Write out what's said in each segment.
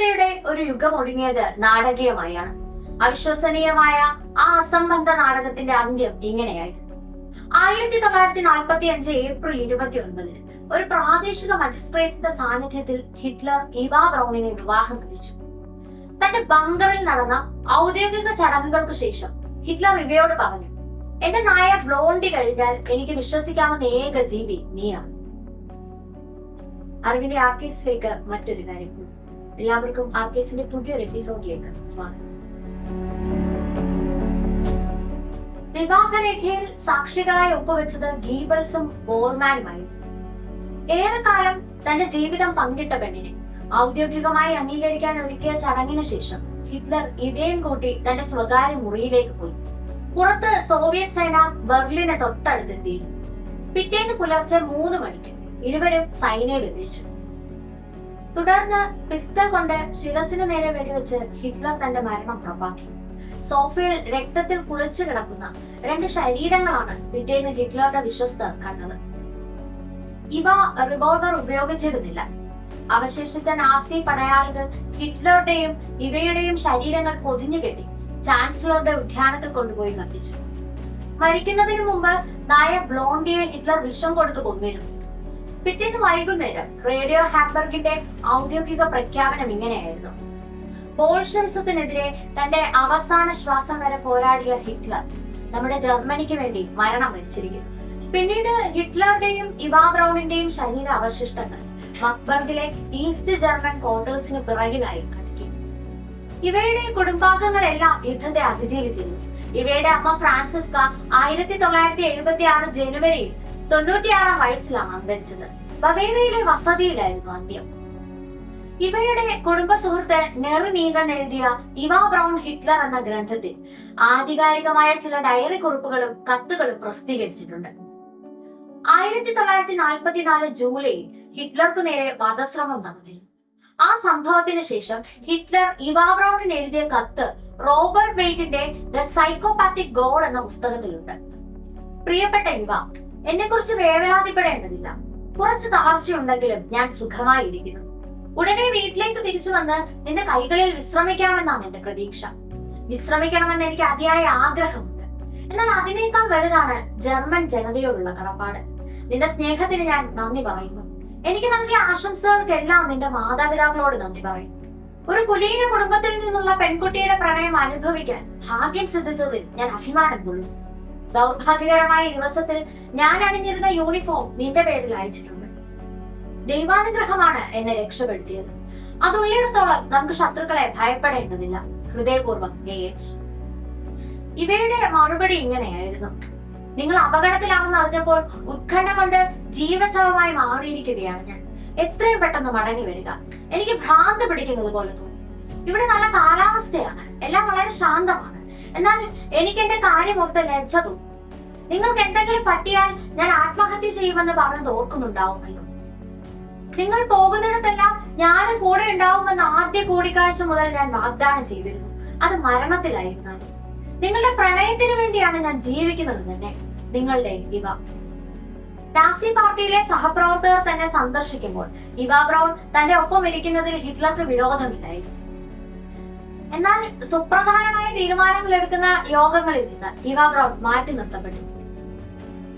നിഷ്കളങ്കതയുടെ ഒരു യുഗം ഒടുങ്ങിയത് നാടകീയമായാണ്. അവിശ്വസനീയമായ ആ അസംബന്ധ നാടകത്തിന്റെ അന്ത്യം ഇങ്ങനെയായിരുന്നു. ആയിരത്തി തൊള്ളായിരത്തി നാൽപ്പത്തി അഞ്ച് ഏപ്രിൽ ഇരുപത്തി ഒൻപതിന് ഒരു പ്രാദേശിക മജിസ്ട്രേറ്റിന്റെ സാന്നിധ്യത്തിൽ ഹിറ്റ്ലർ ഇവാ ബ്രൗണിനെ വിവാഹം കഴിച്ചു. തന്റെ ബങ്കറിൽ നടന്ന ഔദ്യോഗിക ചടങ്ങുകൾക്ക് ശേഷം ഹിറ്റ്ലർ ഇവയോട് പറഞ്ഞു എന്റെ നായ ബ്ലോണ്ടി കഴിഞ്ഞാൽ എനിക്ക് വിശ്വസിക്കാവുന്ന ഏക ജീവി നീയാണ്. അറിവിന്റെ ആർക്കേസിലേക്ക് മറ്റൊരു കാര്യം. എല്ലാവർക്കും ആർ കേസിന്റെ പുതിയൊരു എപ്പിസോഡിലേക്ക് സ്വാഗതം. വിവാഹരേഖയിൽ സാക്ഷികളായി ഒപ്പുവെച്ചത് ഗീബൽസും ബോർമാനുമായി ഏറെക്കാലം തന്റെ ജീവിതം പങ്കിട്ട പെണ്ണിനെ ഔദ്യോഗികമായി അംഗീകരിക്കാൻ ഒരുക്കിയ ചടങ്ങിനു ശേഷം ഹിറ്റ്ലർ ഇവയും കൂട്ടി തന്റെ സ്വകാര്യ മുറിയിലേക്ക് പോയി. പുറത്ത് സോവിയറ്റ് സേന ബെർലിനെ തൊട്ടടുത്തെത്തി പിറ്റേന്ന് പുലർച്ചെ മൂന്ന് മണിക്ക് ഇരുവരും സൈനൈഡ് കഴിച്ചു തുടർന്ന് പിസ്റ്റൾ കൊണ്ട് ശിരസിനു നേരെ വെടിവെച്ച് ഹിറ്റ്ലർ തന്റെ മരണം ഉറപ്പാക്കി. സോഫയിൽ രക്തത്തിൽ കുളിച്ചു കിടക്കുന്ന രണ്ട് ശരീരങ്ങളാണ് പിറ്റേന്ന് ഹിറ്റ്ലറുടെ വിശ്വസ്തർ കണ്ടത്. ഇവ റിവോൾവർ ഉപയോഗിച്ചിരുന്നില്ല. അവശേഷിച്ച നാസി പടയാളികൾ ഹിറ്റ്ലറുടെയും ഇവയുടെയും ശരീരങ്ങൾ പൊതിഞ്ഞുകെട്ടി ചാൻസലറുടെ ഉദ്യാനത്തിൽ കൊണ്ടുപോയി കത്തിച്ചു. മരിക്കുന്നതിന് മുമ്പ് നായ ബ്ലോണ്ടിയെ ഹിറ്റ്ലർ വിഷം കൊടുത്തു കൊന്നിരുന്നു. പിറ്റേന്ന് വൈകുന്നേരം റേഡിയോ ഹാംബർഗിന്റെ ഔദ്യോഗിക പ്രഖ്യാപനം ഇങ്ങനെയായിരുന്നു. ബോൾഷവിസത്തിനെതിരെ തന്റെ അവസാന ശ്വാസം വരെ പോരാടിയ ഹിറ്റ്ലർ നമ്മുടെ ജർമ്മനിക്ക് വേണ്ടി മരണം വരിച്ചിരിക്കുന്നു. പിന്നീട് ഹിറ്റ്ലറുടെയും ഇവാ ബ്രൗണിന്റെയും ശരീര അവശിഷ്ടങ്ങൾ മക്ബർഗിലെ ഈസ്റ്റ് ജർമ്മൻ ക്വാർട്ടേഴ്സിന് പിറകിലായി കടക്കി ഇവയുടെ കുടുംബാംഗങ്ങളെല്ലാം യുദ്ധത്തെ അതിജീവിച്ചിരുന്നു. ഇവയുടെ അമ്മ ഫ്രാൻസിസ്ക ആയിരത്തി തൊള്ളായിരത്തി എഴുപത്തി ആറ് ജനുവരിയിൽ തൊണ്ണൂറ്റിയാറാം വയസ്സിലാണ് അന്തരിച്ചത്. ബവേറിയയിലെ വസതിയിലായിരുന്നു അന്ത്യം. ഇവയുടെ കുടുംബ സുഹൃത്ത് നെറുനീഗൺ എഴുതിയ ഇവാ ബ്രൗൺ ഹിറ്റ്ലർ എന്ന ഗ്രന്ഥത്തിൽ ആധികാരികമായ ചില ഡയറി കുറിപ്പുകളും കത്തുകളും പ്രസിദ്ധീകരിച്ചിട്ടുണ്ട്. ആയിരത്തി തൊള്ളായിരത്തി നാൽപ്പത്തിനാല് ജൂലൈയിൽ ഹിറ്റ്ലർക്കു നേരെ വധശ്രമം നടന്നിരുന്നു. ആ സംഭവത്തിന് ശേഷം ഹിറ്റ്ലർ ഇവാ ബ്രൗണിന് എഴുതിയ കത്ത് റോബർട്ട് വെയ്റ്റിന്റെ ദ സൈക്കോപാത്തിക് ഗോഡ് എന്ന പുസ്തകത്തിലുണ്ട്. പ്രിയപ്പെട്ട ഇവ എന്നെ കുറിച്ച് വേവലാതിപ്പെടേണ്ടതില്ല. കുറച്ച് തളർച്ചയുണ്ടെങ്കിലും ഞാൻ സുഖമായിരിക്കുന്നു. ഉടനെ വീട്ടിലേക്ക് തിരിച്ചു വന്ന് നിന്റെ കൈകളിൽ വിശ്രമിക്കാമെന്നാണ് എന്റെ പ്രതീക്ഷ. വിശ്രമിക്കണമെന്ന് എനിക്ക് അതിയായ ആഗ്രഹമുണ്ട്. എന്നാൽ അതിനേക്കാൾ വലുതാണ് ജർമ്മൻ ജനതയോടുള്ള കടപ്പാട്. നിന്റെ സ്നേഹത്തിന് ഞാൻ നന്ദി പറയുന്നു. എനിക്ക് നൽകിയ ആശംസകൾക്കെല്ലാം നിന്റെ മാതാപിതാക്കളോട് നന്ദി പറയും. ഒരു കുലീന കുടുംബത്തിൽ നിന്നുള്ള പെൺകുട്ടിയുടെ പ്രണയം അനുഭവിക്കാൻ ഭാഗ്യം സിദ്ധിച്ചതിൽ ഞാൻ അഭിമാനം കൊള്ളുന്നു ദൗർഭാഗ്യകരമായ ദിവസത്തിൽ ഞാൻ അണിഞ്ഞിരുന്ന യൂണിഫോം നിന്റെ പേരിൽ അയച്ചിട്ടുണ്ട്. ദൈവാനുഗ്രഹമാണ് എന്നെ രക്ഷപ്പെടുത്തിയത്. അതുള്ളിടത്തോളം നമുക്ക് ശത്രുക്കളെ ഭയപ്പെടേണ്ടതില്ല. ഹൃദയപൂർവം എ എച്ച് ഇവയുടെ മറുപടി ഇങ്ങനെയായിരുന്നു. നിങ്ങൾ അപകടത്തിലാണെന്ന് അറിഞ്ഞപ്പോൾ ഉത്കണ്ഠ കൊണ്ട് ജീവചവമായി മാറിയിരിക്കുകയാണ് ഞാൻ. എത്രയും പെട്ടെന്ന് മടങ്ങി വരിക. എനിക്ക് ഭ്രാന്ത് പിടിക്കുന്നത് പോലെ തോന്നുന്നു ഇവിടെ നല്ല കാലാവസ്ഥയാണ്. എല്ലാം വളരെ ശാന്തമാണ്. എന്നാൽ എനിക്ക് എന്റെ കാര്യം ഓർത്ത് ലജ്ജ തോന്നും. നിങ്ങൾക്ക് എന്തെങ്കിലും പറ്റിയാൽ ഞാൻ ആത്മഹത്യ ചെയ്യുമെന്ന് പറഞ്ഞത് ഓർക്കുന്നുണ്ടാവുമല്ലോ. നിങ്ങൾ പോകുന്നിടത്തെല്ലാം ഞാനും കൂടെ ഉണ്ടാവുമെന്ന് ആദ്യ കൂടിക്കാഴ്ച മുതൽ ഞാൻ വാഗ്ദാനം ചെയ്തിരുന്നു. അത് മരണത്തിലായിരുന്നാലും. നിങ്ങളുടെ പ്രണയത്തിന് വേണ്ടിയാണ് ഞാൻ ജീവിക്കുന്നത് തന്നെ. നിങ്ങളുടെ ഇവ. നാസി പാർട്ടിയിലെ സഹപ്രവർത്തകർ തന്നെ സന്ദർശിക്കുമ്പോൾ ഇവ ബ്രൗൺ തന്റെ ഒപ്പം ഇരിക്കുന്നതിൽ ഹിറ്റ്ലർക്ക് വിരോധമില്ലായിരുന്നു. എന്നാൽ സുപ്രധാനമായ തീരുമാനങ്ങൾ എടുക്കുന്ന യോഗങ്ങളിൽ നിന്ന് ഇവ ബ്രൗൺ മാറ്റി നിർത്തപ്പെട്ടു.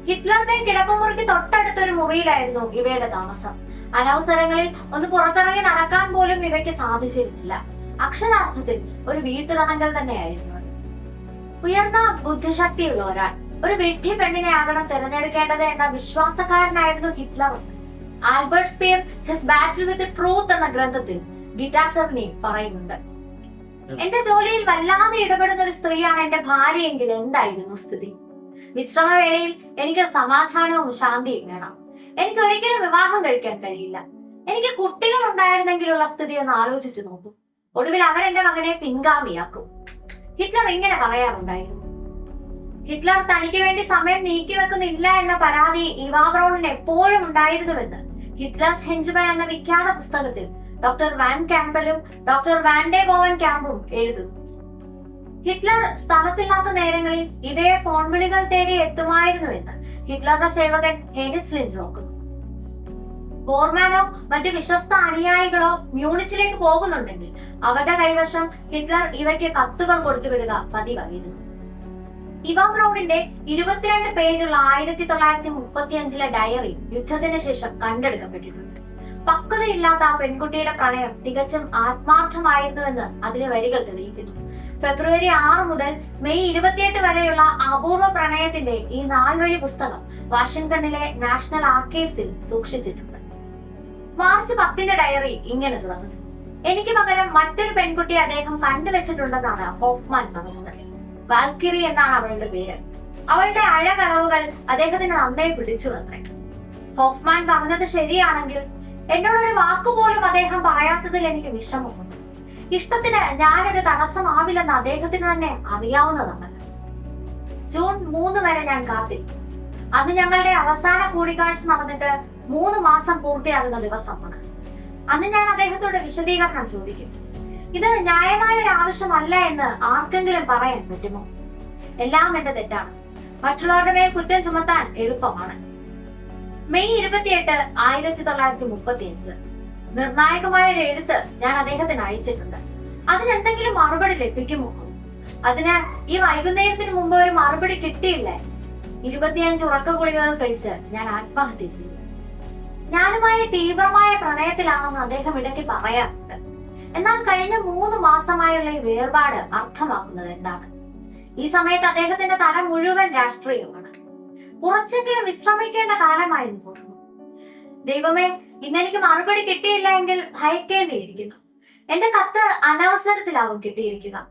ഹിറ്റ്ലറുടെ കിടപ്പുമുറിക്ക് തൊട്ടടുത്തൊരു മുറിയിലായിരുന്നു ഇവയുടെ താമസം. അനവസരങ്ങളിൽ ഒന്ന് പുറത്തിറങ്ങി നടക്കാൻ പോലും ഇവയ്ക്ക് സാധിച്ചിരുന്നില്ല. അക്ഷരാർത്ഥത്തിൽ ഒരു വീട്ടുതടങ്കൽ തന്നെയായിരുന്നു ഉയർന്ന ബുദ്ധിശക്തിയുള്ള ഒരാൾ ഒരു വിഡ്ഢി പെണ്ണിനെ ആകണം തിരഞ്ഞെടുക്കേണ്ടത് എന്ന വിശ്വാസക്കാരനായിരുന്നു Hitler. Albert Speer his battle with truth എന്ന ഗ്രന്ഥത്തിൽ ഗിറ്റാസറിനെ പറയുന്നുണ്ട്. എന്റെ ജോലിയിൽ വല്ലാതെ ഇടപെടുന്ന ഒരു സ്ത്രീയാണ് എന്റെ ഭാര്യയെങ്കിൽ എന്തായിരുന്നു സ്ഥിതി? വിശ്രമവേളയിൽ എനിക്ക് സമാധാനവും ശാന്തിയും വേണം. എനിക്ക് ഒരിക്കലും വിവാഹം കഴിക്കാൻ കഴിയില്ല. എനിക്ക് കുട്ടികൾ ഉണ്ടായിരുന്നെങ്കിലുള്ള സ്ഥിതി ഒന്ന് ആലോചിച്ചു നോക്കൂ. ഒടുവിൽ അവരെന്റെ മകനെ പിൻഗാമിയാക്കും. ഹിറ്റ്ലർ ഇങ്ങനെ പറയാറുണ്ടായിരുന്നു. ഹിറ്റ്ലർ തനിക്ക് വേണ്ടി സമയം നീക്കി വെക്കുന്നില്ല എന്ന പരാതി ഇവാബ്രോണിന് എപ്പോഴും ഉണ്ടായിരുന്നുവെന്ന് ഹിറ്റ്ലർസ് ഹെഞ്ച്മൻ എന്ന വിഖ്യാത പുസ്തകത്തിൽ ഡോക്ടർ വാൻ ക്യാമ്പലും ഡോക്ടർ വാൻഡേ ബോവൻ ക്യാമ്പും എഴുതുന്നു. ഹിറ്റ്ലർ സ്ഥലത്തില്ലാത്ത നേരങ്ങളിൽ ഇവയെ ഫോൺ വിളികൾ തേടി എത്തുമായിരുന്നുവെന്ന് ഹിറ്റ്ലറുടെ സേവകൻ ഹെനിസ് നോക്കുന്നു. ബോർമാനോ മറ്റ് വിശ്വസ്ത അനുയായികളോ മ്യൂണിച്ചിലേക്ക് പോകുന്നുണ്ടെങ്കിൽ അവരുടെ കൈവശം ഹിറ്റ്ലർ ഇവയ്ക്ക് കത്തുകൾ കൊടുത്തുവിടുക പതിവായിരുന്നു. ഇവ ബ്രൗണിന്റെ ഇരുപത്തിരണ്ട് പേജുള്ള ആയിരത്തി തൊള്ളായിരത്തി മുപ്പത്തി അഞ്ചിലെ ഡയറി യുദ്ധത്തിന് ശേഷം കണ്ടെടുക്കപ്പെട്ടിട്ടുണ്ട്. പക്വതയില്ലാത്ത ആ പെൺകുട്ടിയുടെ പ്രണയം തികച്ചും ആത്മാർത്ഥമായിരുന്നുവെന്ന് അതിലെ വരികൾ തെളിയിക്കുന്നു. ഫെബ്രുവരി ആറ് മുതൽ മെയ് ഇരുപത്തിയെട്ട് വരെയുള്ള അപൂർവ പ്രണയത്തിന്റെ ഈ നാൾവഴി പുസ്തകം വാഷിംഗ്ടണിലെ നാഷണൽ ആർക്കൈവ്സിൽ സൂക്ഷിച്ചിട്ടുണ്ട്. മാർച്ച് പത്തിന്റെ ഡയറി ഇങ്ങനെ തുടങ്ങുന്നു. എനിക്ക് പകരം മറ്റൊരു പെൺകുട്ടിയെ അദ്ദേഹം കണ്ടുവച്ചിട്ടുണ്ടെന്നാണ് ഹോഫ്മാൻ പറഞ്ഞത്. വാൽക്കിറി എന്നാണ് അവളുടെ പേര്. അവളുടെ അഴകളവുകൾ അദ്ദേഹത്തിന് നന്നായി പിടിച്ചു വന്നേ ഹോഫ്മാൻ പറഞ്ഞത് ശരിയാണെങ്കിൽ എന്നോടൊരു വാക്കുപോലും അദ്ദേഹം പറയാത്തതിൽ എനിക്ക് വിഷമമുണ്ട്. ഇഷ്ടത്തിന് ഞാനൊരു തടസ്സമാവില്ലെന്ന് അദ്ദേഹത്തിന് തന്നെ അറിയാവുന്നതാണ്. ജൂൺ മൂന്ന് വരെ ഞാൻ കാത്തിരിക്കും. അന്ന് ഞങ്ങളുടെ അവസാന കൂടിക്കാഴ്ച നടന്നിട്ട് മൂന്ന് മാസം പൂർത്തിയാകുന്ന ദിവസമാണ്. അന്ന് ഞാൻ അദ്ദേഹത്തോട് വിശദീകരണം ചോദിക്കും. ഇത് ന്യായമായ ഒരു ആവശ്യമല്ല എന്ന് ആർക്കെങ്കിലും പറയാൻ പറ്റുമോ? എല്ലാം എന്റെ തെറ്റാണ്. മറ്റുള്ളവരുടെ മേൽ കുറ്റം ചുമത്താൻ എളുപ്പമാണ്. മെയ് ഇരുപത്തിയെട്ട് ആയിരത്തി തൊള്ളായിരത്തി മുപ്പത്തി അഞ്ച് നിർണായകമായ ഒരു എഴുത്ത് ഞാൻ അദ്ദേഹത്തിന് അയച്ചിട്ടുണ്ട്. അതിനെന്തെങ്കിലും മറുപടി ലഭിക്കുമോ? അതിന് ഈ വൈകുന്നേരത്തിന് മുമ്പ് ഒരു മറുപടി കിട്ടിയില്ലേ. ഇരുപത്തിയഞ്ച് ഉറക്ക ഗുളികകൾ കഴിച്ച് ഞാൻ ആത്മഹത്യ ചെയ്തു. ഞാനുമായി തീവ്രമായ പ്രണയത്തിലാണെന്ന് അദ്ദേഹം ഇടയ്ക്ക് പറയാറുണ്ട്. എന്നാൽ കഴിഞ്ഞ മൂന്ന് മാസമായുള്ള ഈ വേർപാട് അർത്ഥമാക്കുന്നത് എന്താണ്? ഈ സമയത്ത് അദ്ദേഹത്തിന്റെ തല മുഴുവൻ രാഷ്ട്രീയമാണ്. കുറച്ചെങ്കിലും വിശ്രമിക്കേണ്ട കാലമായിരുന്നു തോന്നുന്നു. ദൈവമേ ഇന്നെനിക്ക് മറുപടി കിട്ടിയില്ല എങ്കിൽ ഭയക്കേണ്ടിയിരിക്കുന്നു. എന്റെ കത്ത് അനവസരത്തിലാവും കിട്ടിയിരിക്കുക.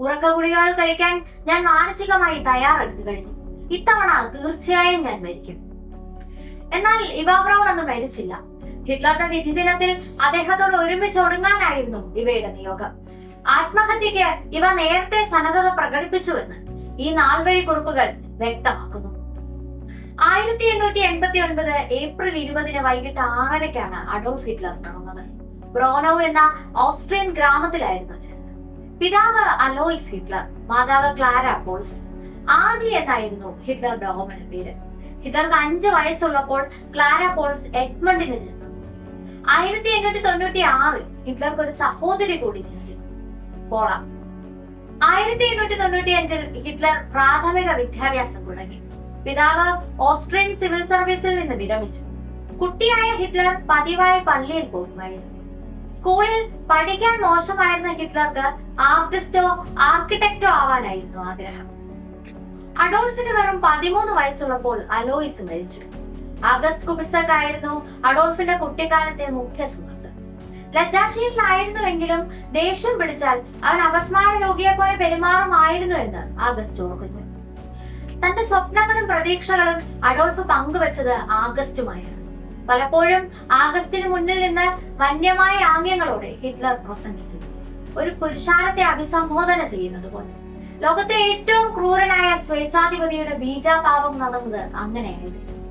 ഉറക്ക ഗുളികകൾ കഴിക്കാൻ ഞാൻ മാനസികമായി തയ്യാറെടുത്തു കഴിഞ്ഞു. ഇത്തവണ തീർച്ചയായും ഞാൻ മരിക്കും. എന്നാൽ ഇവാബ്രൗൺ ഒന്നും മരിച്ചില്ല. ഹിറ്റ്ലറുടെ വിധി ദിനത്തിൽ അദ്ദേഹത്തോട് ഒരുമിച്ച് ഒടുങ്ങാനായിരുന്നു ഇവയുടെ നിയോഗം. ആത്മഹത്യക്ക് ഇവ നേരത്തെ സന്നദ്ധത പ്രകടിപ്പിച്ചുവെന്ന് ഈ നാൾവഴി കുറിപ്പുകൾ വ്യക്തമാക്കുന്നു. ആയിരത്തി എണ്ണൂറ്റി എൺപത്തി ഒൻപത് ഏപ്രിൽ ഇരുപതിന് വൈകിട്ട് ആറരയ്ക്കാണ് അഡോൾഫ് ഹിറ്റ്ലർ പിറന്നത്. ബ്രോനോ എന്ന ഓസ്ട്രിയൻ ഗ്രാമത്തിലായിരുന്നു പിതാവ് അലോയിസ് ഹിറ്റ്ലർ മാതാവ് ക്ലാര പോൾസ് ആദി എന്നായിരുന്നു ഹിറ്റ്ലറുടെ ഓമന പേര് ഹിറ്റ്ലർക്ക് അഞ്ച് വയസ്സുള്ളപ്പോൾ ക്ലാര പോൾസ് എഡ്മണ്ടിന് ജന്മം. ആയിരത്തി എണ്ണൂറ്റി തൊണ്ണൂറ്റി ആറിൽ ഹിറ്റ്ലർക്ക് ഒരു സഹോദരി കൂടി ജനിക്കുന്നു. പോള. ആയിരത്തി എണ്ണൂറ്റി തൊണ്ണൂറ്റി അഞ്ചിൽ ഹിറ്റ്ലർ പ്രാഥമിക വിദ്യാഭ്യാസം തുടങ്ങി. പിതാവ് ഓസ്ട്രിയൻ സിവിൽ സർവീസിൽ നിന്ന് വിരമിച്ചു. കുട്ടിയായ ഹിറ്റ്ലർ പതിവായി പള്ളിയിൽ പോകുമായിരുന്നു. സ്കൂളിൽ പഠിക്കാൻ മോശമായിരുന്ന ഹിറ്റ്ലർക്ക് ആർട്ടിസ്റ്റോ ആർക്കിടെക്റ്റോ ആവാനായിരുന്നു ആഗ്രഹം. അഡോൾഫിന് വെറും പതിമൂന്ന് വയസ്സുള്ളപ്പോൾ അലോയിസ് മരിച്ചു. ആഗസ്റ്റ് കുബിസക് ആയിരുന്നു അഡോൾഫിന്റെ കുട്ടിക്കാലത്തെ മുഖ്യ സുഹൃത്ത്. ലജ്ജാശീലനായിരുന്നുവെങ്കിലും ദേഷ്യം പിടിച്ചാൽ അവൻ അപസ്മാര രോഗിയെ പോലെ പെരുമാറുമായിരുന്നു എന്ന് ആഗസ്റ്റ് ഓർക്കുന്നു. തന്റെ സ്വപ്നങ്ങളും പ്രതീക്ഷകളും അഡോൾഫ് പങ്കുവച്ചത് ആഗസ്റ്റുമായാണ്. പലപ്പോഴും ആഗസ്റ്റിന് മുന്നിൽ നിന്ന് വന്യമായ ആംഗ്യങ്ങളോടെ ഹിറ്റ്ലർ പ്രസംഗിച്ചു. ഒരു പുരുഷാരത്തെ അഭിസംബോധന ചെയ്യുന്നത് പോലെ. ലോകത്തെ ഏറ്റവും ക്രൂരനായ സ്വേച്ഛാധിപതിയുടെ ബീജാഭാവം നടന്നത് അങ്ങനെയായിരുന്നു.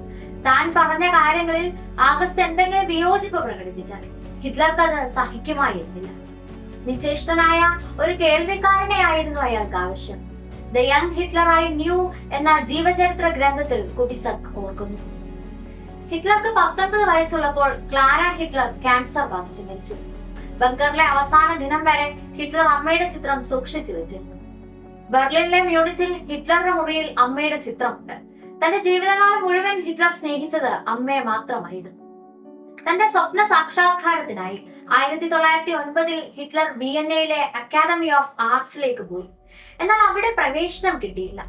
താൻ പറഞ്ഞ കാര്യങ്ങളിൽ ആഗസ്റ്റ് എന്തെങ്കിലും വിയോജിപ്പ് പ്രകടിപ്പിച്ചാൽ ഹിറ്റ്ലർക്ക് അത് സഹിക്കുമായിരുന്നില്ല. നിശ്ചേഷ്ടനായ ഒരു കേൾവിക്കാരനെയായിരുന്നു അയാൾക്ക് ആവശ്യം. The young Hitler I knew എന്ന ജീവചരിത്ര ഗ്രന്ഥത്തിൽ കുബിസക് ഓർക്കുന്നു. ഹിറ്റ്ലർക്ക് പത്തൊൻപത് വയസ്സുള്ളപ്പോൾ ക്ലാര ഹിറ്റ്ലർ ക്യാൻസർ ബാധിച്ചു മരിച്ചു. ബങ്കറിലെ അവസാന ദിനം വരെ ഹിറ്റ്ലർ അമ്മയുടെ ചിത്രം സൂക്ഷിച്ചു വെച്ചിരുന്നു. ബെർലിനിലെ മ്യൂണിച്ചിൽ ഹിറ്റ്ലറുടെ മുറിയിൽ അമ്മയുടെ ചിത്രമുണ്ട്. തന്റെ ജീവിതകാലം മുഴുവൻ ഹിറ്റ്ലർ സ്നേഹിച്ചത് അമ്മയെ മാത്രമായിരുന്നു. തന്റെ സ്വപ്ന സാക്ഷാത്കാരത്തിനായി ആയിരത്തി തൊള്ളായിരത്തി ഒൻപതിൽ ഹിറ്റ്ലർ വിയന്നയിലെ അക്കാദമി ഓഫ് ആർട്സിലേക്ക് പോയി. എന്നാൽ അവിടെ പ്രവേശനം കിട്ടിയില്ല.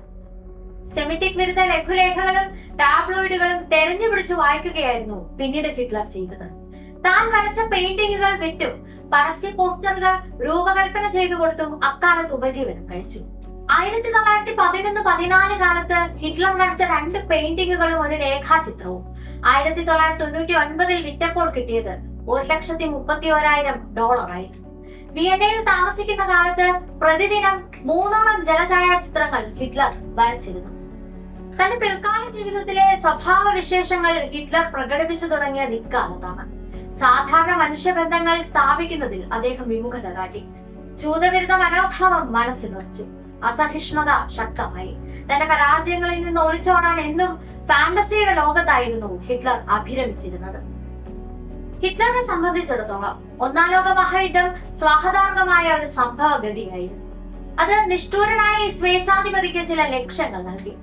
സെമിറ്റിക് വിരുദ്ധ ലഘുലേഖകളും ടാബ്ലോയിഡുകളും തെരഞ്ഞു പിടിച്ച് വായിക്കുകയായിരുന്നു പിന്നീട് ഹിറ്റ്ലർ ചെയ്തത്. താൻ വരച്ച പെയിന്റിങ്ങുകൾ വിറ്റും പരസ്യ പോസ്റ്ററുകൾ രൂപകൽപ്പന ചെയ്തു കൊടുത്തും അക്കാലത്ത് ഉപജീവനം കഴിച്ചു. ആയിരത്തി തൊള്ളായിരത്തി പതിനൊന്ന് പതിനാല് കാലത്ത് ഹിറ്റ്ലർ വരച്ച രണ്ട് പെയിന്റിങ്ങുകളും ഒരു രേഖാചിത്രവും. ആയിരത്തി തൊള്ളായിരത്തി തൊണ്ണൂറ്റി ഒൻപതിൽ വിറ്റപ്പോൾ കിട്ടിയത് ഒരു ലക്ഷത്തി മുപ്പത്തി ഓരായിരം ഡോളറായിരുന്നു. വിയന്നയിൽ താമസിക്കുന്ന കാലത്ത് പ്രതിദിനം മൂന്നോളം ജലഛായാചിത്രങ്ങൾ ഹിറ്റ്ലർ വരച്ചിരുന്നു. തന്റെ പിൽക്കാല ജീവിതത്തിലെ സ്വഭാവ വിശേഷങ്ങൾ ഹിറ്റ്ലർ പ്രകടിപ്പിച്ചു തുടങ്ങിയത് ഇക്കാലത്താണ് സാധാരണ മനുഷ്യബന്ധങ്ങൾ സ്ഥാപിക്കുന്നതിൽ അദ്ദേഹം വിമുഖത കാട്ടി. ജൂതവിരുദ്ധ മനോഭാവം മനസ്സിലുറച്ചു അസഹിഷ്ണുത ശക്തമായി. തന്റെ പരാജയങ്ങളിൽ നിന്ന് ഒളിച്ചോടാൻ എന്നും ഫാന്റസിയുടെ ലോകത്തായിരുന്നു ഹിറ്റ്ലർ അഭിരമിച്ചിരുന്നത്. ഹിറ്റ്ലറെ സംബന്ധിച്ചിടത്തോളം ഒന്നാം ലോക മഹായുദ്ധം സ്വാഹതാർഹമായ ഒരു സംഭവഗതിയായിരുന്നു. അത് നിഷ്ഠൂരനായ സ്വേച്ഛാധിപതിക്ക് ചില ലക്ഷ്യങ്ങൾ നൽകി.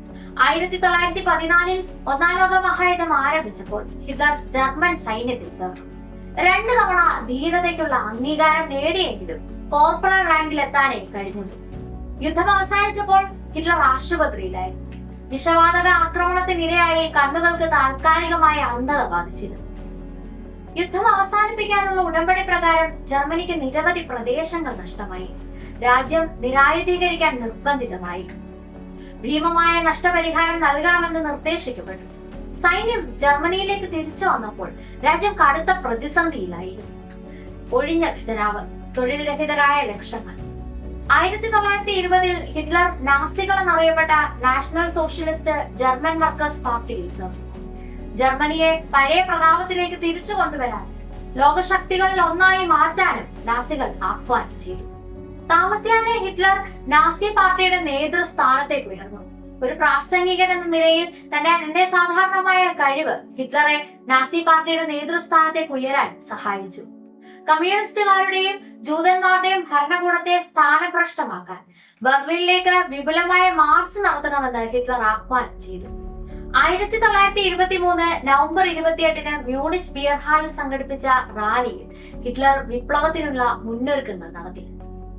ആയിരത്തി തൊള്ളായിരത്തി പതിനാലിൽ ഒന്നാം ലോക മഹായുദ്ധം ആരംഭിച്ചപ്പോൾ ഹിറ്റ്ലർ ജർമ്മൻ സൈന്യത്തിൽ ചേർന്നു. രണ്ടു തവണ ധീരതയ്ക്കുള്ള അംഗീകാരം നേടിയെങ്കിലും കോർപ്പറൽ റാങ്കിൽ എത്താനേ കഴിഞ്ഞുള്ളൂ. യുദ്ധം അവസാനിച്ചപ്പോൾ ഹിറ്റ്ലർ ആശുപത്രിയിലായി. വിഷവാതക ആക്രമണത്തിനിരയായി കണ്ണുകൾക്ക് താൽക്കാലികമായ അന്ധത ബാധിച്ചിരുന്നു. യുദ്ധം അവസാനിപ്പിക്കാനുള്ള ഉടമ്പടി പ്രകാരം ജർമ്മനിക്ക് നിരവധി പ്രദേശങ്ങൾ നഷ്ടമായി. രാജ്യം നിരായുധീകരിക്കാൻ നിർബന്ധിതമായി. ഭീമമായ നഷ്ടപരിഹാരം നൽകണമെന്ന് നിർദ്ദേശിക്കപ്പെട്ടു. സൈന്യം ജർമ്മനിയിലേക്ക് തിരിച്ചു വന്നപ്പോൾ രാജ്യം കടുത്ത പ്രതിസന്ധിയിലായിരുന്നു. ഒഴിഞ്ഞ ഖജനാവ് തൊഴിൽ ലക്ഷങ്ങൾ. ആയിരത്തി തൊള്ളായിരത്തി ഇരുപതിൽ ഹിറ്റ്ലർ നാസികൾ എന്നറിയപ്പെട്ട നാഷണൽ സോഷ്യലിസ്റ്റ് ജർമ്മൻ വർക്കേഴ്സ് പാർട്ടിയിൽ ചേർന്നു. ജർമ്മനിയെ പഴയ പ്രതാപത്തിലേക്ക് തിരിച്ചു കൊണ്ടുവരാൻ ലോകശക്തികളിൽ ഒന്നായി മാറ്റാനും നാസികൾ ആഹ്വാനം ചെയ്തു. താമസിയാതെ ഹിറ്റ്ലർ നാസി പാർട്ടിയുടെ നേതൃസ്ഥാനത്തേക്ക് ഉയർന്നു. ഒരു പ്രാസംഗികൻ എന്ന നിലയിൽ തന്റെ സാധാരണമായ കഴിവ് ഹിറ്റ്ലറെ നാസി പാർട്ടിയുടെ നേതൃസ്ഥാനത്തേക്ക് ഉയരാൻ സഹായിച്ചു. കമ്മ്യൂണിസ്റ്റുകാരുടെയും ജൂതന്മാരുടെയും ഭരണകൂടത്തെ സ്ഥാനഭ്രഷ്ടമാക്കാൻ ബർലിനിലേക്ക് വിപുലമായ മാർച്ച് നടത്തണമെന്ന് ഹിറ്റ്ലർ ആഹ്വാനം ചെയ്തു. ആയിരത്തി തൊള്ളായിരത്തി ഇരുപത്തി മൂന്ന് നവംബർ ഇരുപത്തിയെട്ടിന് മ്യൂണിഷ് ബിയർ ഹാളിൽ സംഘടിപ്പിച്ച റാലിയിൽ ഹിറ്റ്ലർ വിപ്ലവത്തിനുള്ള മുന്നൊരുക്കങ്ങൾ നടത്തി.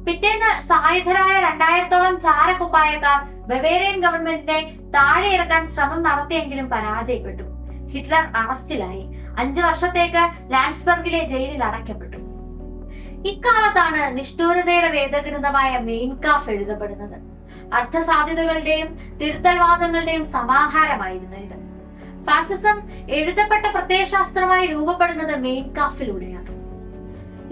പിറ്റേന്ന് സായുധരായ രണ്ടായിരത്തോളം ചാരക്കുപ്പായക്കാർ ബവേറിയൻ ഗവൺമെന്റിനെ താഴെ ഇറക്കാൻ ശ്രമം നടത്തിയെങ്കിലും പരാജയപ്പെട്ടു. ഹിറ്റ്ലർ അറസ്റ്റിലായി. അഞ്ചു വർഷത്തേക്ക് ലാൻഡ്സ്ബർഗിലെ ജയിലിൽ അടയ്ക്കപ്പെട്ടു. ഇക്കാലത്താണ് നിഷ്ഠൂരതയുടെ വേദഗ്രന്ഥമായ മെയിൻകാഫ് എഴുതപ്പെടുന്നത്. അർത്ഥസാധ്യതകളുടെയും തിരുത്തൽവാദങ്ങളുടെയും സമാഹാരമായിരുന്നു ഇത്. ഫാസിസം എഴുതപ്പെട്ട പ്രത്യയശാസ്ത്രമായി രൂപപ്പെടുന്നത് മെയിൻകാഫിലൂടെയാണ്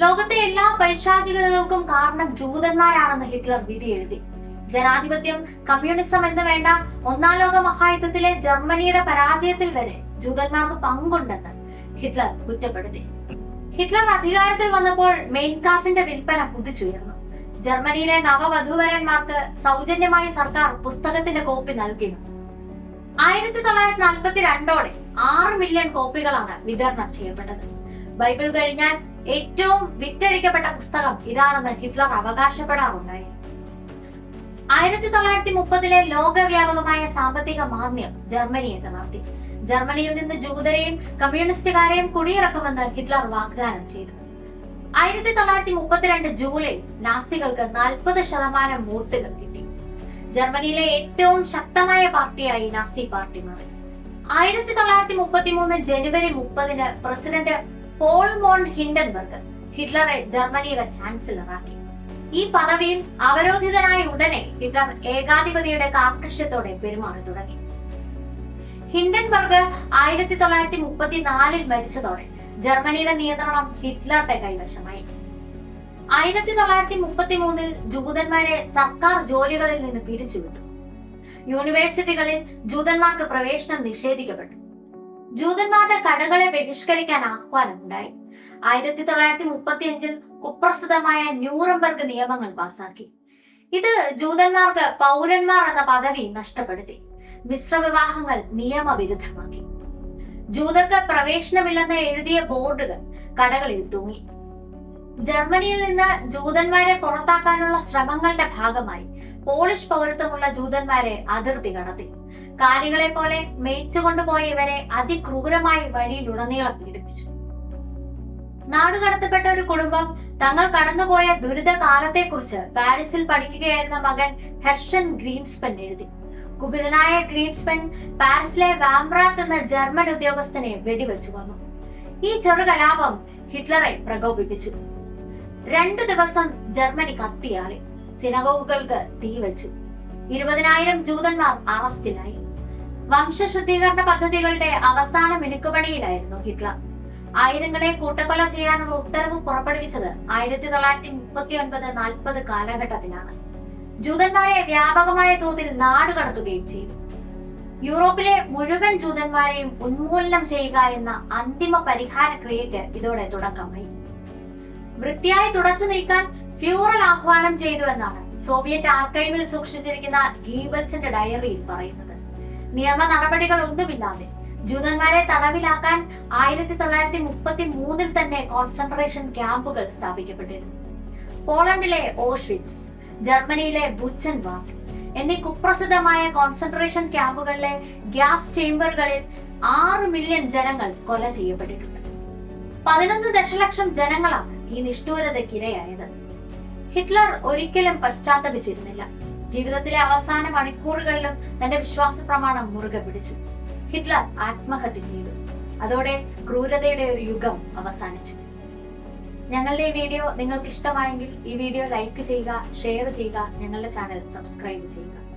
ലോകത്തെ എല്ലാ പൈശാചികതകൾക്കും കാരണം ജൂതന്മാരാണെന്ന് ഹിറ്റ്ലർ വിധി എഴുതി. ജനാധിപത്യം കമ്മ്യൂണിസം എന്ന് വേണ്ട ഒന്നാം ലോക മഹായുദ്ധത്തിലെ ജർമ്മനിയുടെ പരാജയത്തിൽ വരെ ജൂതന്മാർക്ക് പങ്കുണ്ടെന്ന് ഹിറ്റ്ലർ കുറ്റപ്പെടുത്തി. ഹിറ്റ്ലർ അധികാരത്തിൽ വന്നപ്പോൾ മെയിൻകാഫിന്റെ വിൽപ്പന കുതിച്ചുയർന്നു. ജർമ്മനിയിലെ നവവധൂവരന്മാർക്ക് സൗജന്യമായി സർക്കാർ പുസ്തകത്തിന്റെ കോപ്പി നൽകിയിരുന്നു. ആയിരത്തി തൊള്ളായിരത്തി നാൽപ്പത്തി രണ്ടോടെ ആറ് മില്യൺ കോപ്പികളാണ് വിതരണം ചെയ്യപ്പെട്ടത്. ബൈബിൾ കഴിഞ്ഞാൽ ഏറ്റവും വിറ്റഴിക്കപ്പെട്ട പുസ്തകം ഇതാണെന്ന് ഹിറ്റ്ലർ അവകാശപ്പെടാറുണ്ടായി. ആയിരത്തി തൊള്ളായിരത്തി മുപ്പതിലെ ലോകവ്യാപകമായ സാമ്പത്തിക മാന്ദ്യം ജർമ്മനിയെ തളർത്തി. ജർമ്മനിയിൽ നിന്ന് ജൂതരെയും കമ്മ്യൂണിസ്റ്റുകാരെയും കുടിയിറക്കുമെന്ന് ഹിറ്റ്ലർ വാഗ്ദാനം ചെയ്തു. ആയിരത്തി തൊള്ളായിരത്തി മുപ്പത്തിരണ്ട് ജൂലൈ നാസികൾക്ക് നാൽപ്പത് ശതമാനം വോട്ടുകൾ കിട്ടി. ജർമ്മനിയിലെ ഏറ്റവും ശക്തമായ പാർട്ടിയായി നാസി പാർട്ടി മാറി. ആയിരത്തി തൊള്ളായിരത്തി മുപ്പത്തി മൂന്ന് ജനുവരി മുപ്പതിന് പ്രസിഡന്റ് പോൾ മോൺ ഹിൻഡൻബർഗ് ഹിറ്റ്ലറെ ജർമ്മനിയുടെ ചാൻസലറാക്കി ഈ പദവിയിൽ അവരോധിതനായ ഉടനെ ഹിറ്റ്ലർ ഏകാധിപതിയുടെ കാർക്കശ്യത്തോടെ പെരുമാറി തുടങ്ങി. ഹിൻഡൻബർഗ് ആയിരത്തി തൊള്ളായിരത്തി മുപ്പത്തിനാലിൽ മരിച്ചതോടെ ജർമ്മനിയുടെ നിയന്ത്രണം ഹിറ്റ്ലറുടെ കൈവശമായി. ആയിരത്തി തൊള്ളായിരത്തി മുപ്പത്തി മൂന്നിൽ ജൂതന്മാരെ സർക്കാർ ജോലികളിൽ നിന്ന് പിരിച്ചുവിട്ടു. യൂണിവേഴ്സിറ്റികളിൽ ജൂതന്മാർക്ക് പ്രവേശനം നിഷേധിക്കപ്പെട്ടു. ജൂതന്മാരുടെ കടകളെ ബഹിഷ്കരിക്കാൻ ആഹ്വാനമുണ്ടായി. ആയിരത്തി തൊള്ളായിരത്തി മുപ്പത്തി അഞ്ചിൽ കുപ്രസിദ്ധമായ ന്യൂറംബർഗ് നിയമങ്ങൾ പാസാക്കി. ഇത് ജൂതന്മാർക്ക് പൗരന്മാർ എന്ന പദവി നഷ്ടപ്പെടുത്തി. മിശ്രവിവാഹങ്ങൾ നിയമവിരുദ്ധമാക്കി. ജൂതർക്ക് പ്രവേശനമില്ലെന്ന് എഴുതിയ ബോർഡുകൾ കടകളിൽ തൂങ്ങി. ജർമ്മനിയിൽ നിന്ന് ജൂതന്മാരെ പുറത്താക്കാനുള്ള ശ്രമങ്ങളുടെ ഭാഗമായി പോളിഷ് പൗരത്വമുള്ള ജൂതന്മാരെ അതിർത്തി കടത്തി. കാലികളെ പോലെ മേയിച്ചുകൊണ്ടുപോയ ഇവരെ അതിക്രൂരമായി വഴിയിലുടനീളം പീഡിപ്പിച്ചു. നാടുകടത്തപ്പെട്ട ഒരു കുടുംബം തങ്ങൾ കടന്നുപോയ ദുരിത കാലത്തെക്കുറിച്ച് പാരീസിൽ പഠിക്കുകയായിരുന്ന മകൻ ഹെർഷൻ ഗ്രീൻസ്പെൻ എഴുതി. കുപിതനായ ഗ്രീൻസ്പെൻ പാരീസിലെ വാംബ്രാത്ത് എന്ന ജർമ്മൻ ഉദ്യോഗസ്ഥനെ വെടിവെച്ചു കൊന്നു. ഈ ചെറു കലാപം ഹിറ്റ്ലറെ പ്രകോപിപ്പിച്ചു. രണ്ടു ദിവസം ജർമ്മനി കത്തിയാളി. സിനഗോഗുകൾക്ക് തീവച്ചു ഇരുപതിനായിരം ജൂതന്മാർ അറസ്റ്റിലായി. വംശശുദ്ധീകരണ പദ്ധതികളുടെ അവസാന മിനുക്കുപണിയിലായിരുന്നു ഹിറ്റ്ലർ. ആയിരങ്ങളെ കൂട്ടക്കൊല ചെയ്യാനുള്ള ഉത്തരവ് പുറപ്പെടുവിച്ചത് ആയിരത്തി തൊള്ളായിരത്തി മുപ്പത്തി ഒൻപത് നാൽപ്പത് കാലഘട്ടത്തിലാണ്. ജൂതന്മാരെ വ്യാപകമായ തോതിൽ നാടുകടത്തുകയും ചെയ്തു. യൂറോപ്പിലെ മുഴുവൻ ജൂതന്മാരെയും ഉന്മൂലനം ചെയ്യുക എന്ന അന്തിമ പരിഹാര ക്രിയയ്ക്ക് ഇതോടെ തുടക്കമായി. വൃത്തിയായി തുടച്ചു നീക്കാൻ ഫ്യൂറൽ ആഹ്വാനം ചെയ്തു എന്നാണ് സോവിയറ്റ് ആർക്കൈവിൽ സൂക്ഷിച്ചിരിക്കുന്ന ഗീബൽസിന്റെ ഡയറിയിൽ പറയുന്നത്. നിയമ നടപടികൾ ഒന്നുമില്ലാതെ ജൂതന്മാരെ തടവിലാക്കാൻ ആയിരത്തി തൊള്ളായിരത്തി മുപ്പത്തി മൂന്നിൽ തന്നെ കോൺസെൻട്രേഷൻ ക്യാമ്പുകൾ സ്ഥാപിക്കപ്പെട്ടിരുന്നു. പോളണ്ടിലെ ഓഷ്വിറ്റ്സ് ജർമ്മനിയിലെ ബുച്ചൻ വാ എന്നീ കുപ്രസിദ്ധമായ കോൺസെൻട്രേഷൻ ക്യാമ്പുകളിലെ ഗ്യാസ് ചേംബറുകളിൽ ആറ് മില്യൺ ജനങ്ങൾ കൊല ചെയ്യപ്പെട്ടിട്ടുണ്ട്. പതിനൊന്ന് ദശലക്ഷം ജനങ്ങളാണ് ഈ നിഷ്ഠൂരതയ്ക്ക് ഇരയായത്. ഹിറ്റ്ലർ ഒരിക്കലും പശ്ചാത്തപിച്ചിരുന്നില്ല. ജീവിതത്തിലെ അവസാന മണിക്കൂറുകളിലും തന്റെ വിശ്വാസ പ്രമാണം മുറുകെ പിടിച്ചു. ഹിറ്റ്ലർ ആത്മഹത്യ ചെയ്തു. അതോടെ ക്രൂരതയുടെ ഒരു യുഗം അവസാനിച്ചു. ഞങ്ങളുടെ ഈ വീഡിയോ നിങ്ങൾക്ക് ഇഷ്ടമായെങ്കിൽ ഈ വീഡിയോ ലൈക്ക് ചെയ്യുക ഷെയർ ചെയ്യുക ഞങ്ങളുടെ ചാനൽ സബ്സ്ക്രൈബ് ചെയ്യുക.